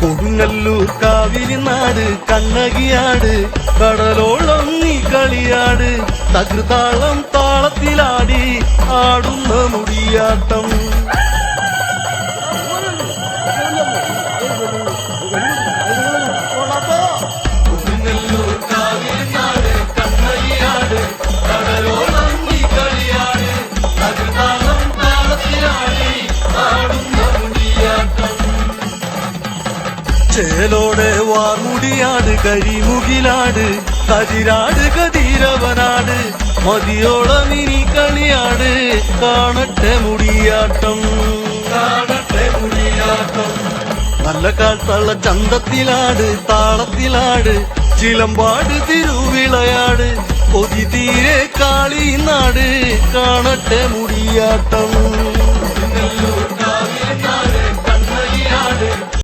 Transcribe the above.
കൊടുങ്ങല്ലൂർ കാവിലിനാട് കണ്ണകിയാട് കടലോളം നീ കളിയാട് തകൃതാളം താളത്തിലാടി ആടുന്ന മുടിയാട്ടം ചേലോടെ വാർമുടിയാട് കരിമുകിലാട്. കതിരാട് കതിരവനാട് മതിയോളം ഇനി കളിയാട്. കാണട്ടെ മുടിയാട്ടം. കാണട്ടെ മുടിയാട്ടം. നല്ല കാൽത്തള്ള ചന്തത്തിലാട് താളത്തിലാട്. ചിലമ്പാട് തിരുവിളയാട്. കൊതി തീരെ കാളി നാട്. കാണട്ടെ മുടിയാട്ടം.